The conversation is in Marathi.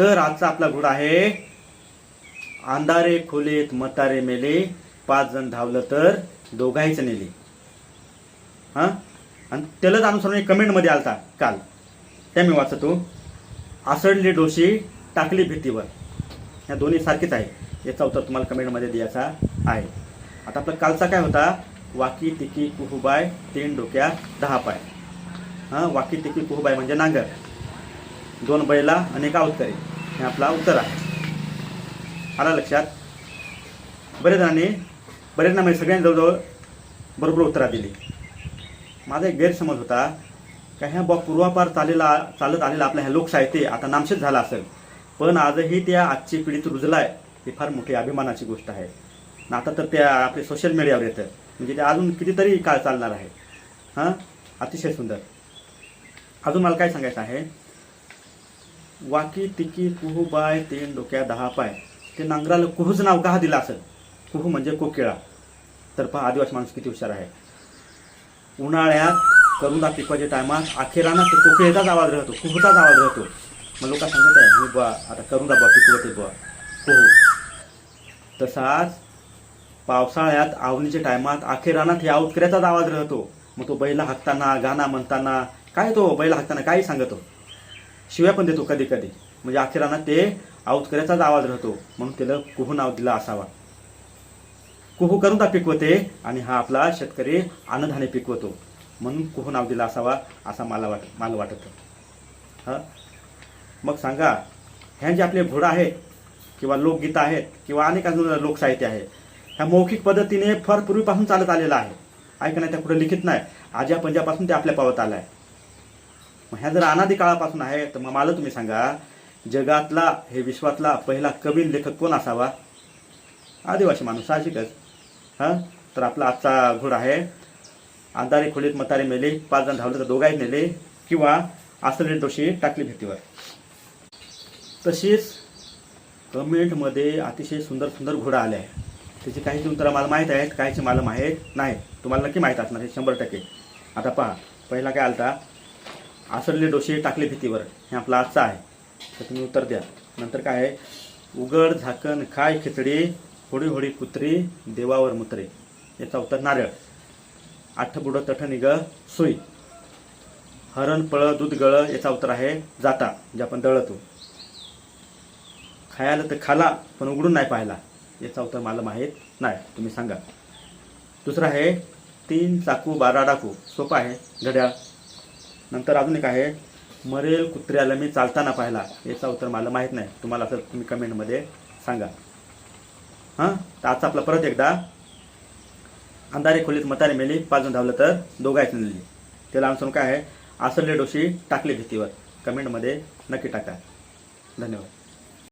तर आजचा आपला गुड आहे अंधारे खोलीत मतारे मेले. पाच जण धावलं तर दोघाहीच नेले. हां? आणि त्यालाच अनुसरून एक कमेंटमध्ये आलता काल. त्या मी वाचतो. आसडली डोशी टाकली भीतीवर. ह्या दोन्ही सारखेच आहे. याचा उत्तर तुम्हाला कमेंटमध्ये द्यायचा आहे. आता आपला कालचा काय होता? वाकी तिकी कुहुबाय तीन डोक्या दहा पाय. हां? वाकी तिकी कुहुबाय म्हणजे नांगर. दोन बैला आणि एक उत्तरे हे आपला उत्तर आहे. आला लक्षात? बरेच जणांनी बरेच ना म्हणजे सगळ्यांनी जवळजवळ बरोबर उत्तरा दिली. माझा एक गैरसमज होता का ह्या बॉ पूर्वापार चालेला चालत आलेला आपला ह्या लोकसाहित्य आता नामशेष झाला असेल. पण आजही त्या आजची पिढीत रुजलाय ही फार मोठी अभिमानाची गोष्ट आहे. आता तर त्या आपले सोशल मीडियावर येतं. म्हणजे ते अजून कितीतरी काळ चालणार आहे. हां? अतिशय सुंदर. अजून मला काय सांगायचं आहे? वाकी तिकी कुहू बाय तीन डोक्या दहा पाय. ते नांगराला कुहूचं नाव का दिलं असेल? कुहू म्हणजे कोकिळा. तर पहा आदिवासी माणूस किती हुशार आहे. उन्हाळ्यात करुंदा पिकवायच्या टायमात अखेराना ते कोकिळेचाच आवाज राहतो कुहूचाच आवाज राहतो. मग लोक सांगत आहे मी बुवा आता करुंदा बा पिकवते बुवा. कुहू. तसाच पावसाळ्यात आवणीच्या टायमात अखेरानात या अवतकऱ्याचाच आवाज राहतो. मग तो बैला हाकताना गाणं म्हणताना काय तो बैला हाकताना काही सांगतो. शिव्या पण देतो कधी कधी. म्हणजे अखेराना ते अवतकऱ्याचाच आवाज राहतो. म्हणून त्याला कुहू नाव दिलं असावा. कुहू करून पिकवते? आणि हा आपला शेतकरी अन्नधान्य पिकवतो. म्हणून कुहू नाव दिला असावा असा मला वाट मला वाटत. हां? मग सांगा ह्या जे आपले घोडा आहेत किंवा लोकगीतं आहेत किंवा अनेक अजून लोकसाहित्य आहे ह्या मौखिक पद्धतीने फार पूर्वीपासून चालत आलेला आहे. ऐकण्यात नाही त्या कुठे लिखित नाही. आज्या पंजापासून ते आपल्या पावत आलं आहे मग ह्या जर अनादी काळापासून आहे तर मग मला तुम्ही सांगा जगातला हे विश्वातला पहिला कवी लेखक कोण असावा? आदिवासी माणूस साहजिकच. हां? तर आपला आजचा घोड आहे अंधारे खोलीत मतारे मेले पाच जण धावले तर दोघाही नेले किंवा आसले दोषी टाकली भीतीवर. तशीच कमेंटमध्ये अतिशय सुंदर सुंदर घोडा आले आहे त्याची काहीची उत्तरं मला माहीत आहेत काहीची मला माहीत नाही. तुम्हाला नक्की माहीत असणार हे शंभर टक्के. आता पहा पहिला काय आलता? आसरले डोसे टाकले भीतीवर. हे आपला आजचा आहे. तर तुम्ही उत्तर द्या. नंतर काय आहे? उघड झाकण खाय खिचडी होडी होडी कुत्री देवावर मुत्रे. याचा उत्तर नारळ. आठ बुडं तठ निग सोई. हरण पळ दूध गळ याचा उत्तर आहे जाता जे आपण दळतो. खायला तर खाला पण उघडून नाही पाहिला याचा उत्तर मला माहीत नाही. तुम्ही सांगा. दुसरं आहे तीन चाकू बारा डाकू. सोपं आहे. घड्याळ. नंतर अजून एक आहे मरेल कुत्र्याला मी चालताना पाहिला. याचा उत्तर मला माहीत नाही. तुम्हाला असं तुम्ही कमेंटमध्ये सांगा. हां? तर आजचा आपला परत एकदा. अंधारे खोलीत मतारे मेली पाच धावलं तर दोघायच नेली त्याला अनुसरून काय आहे? आसरले डोशी टाकली भीतीवर. कमेंटमध्ये नक्की टाका. धन्यवाद.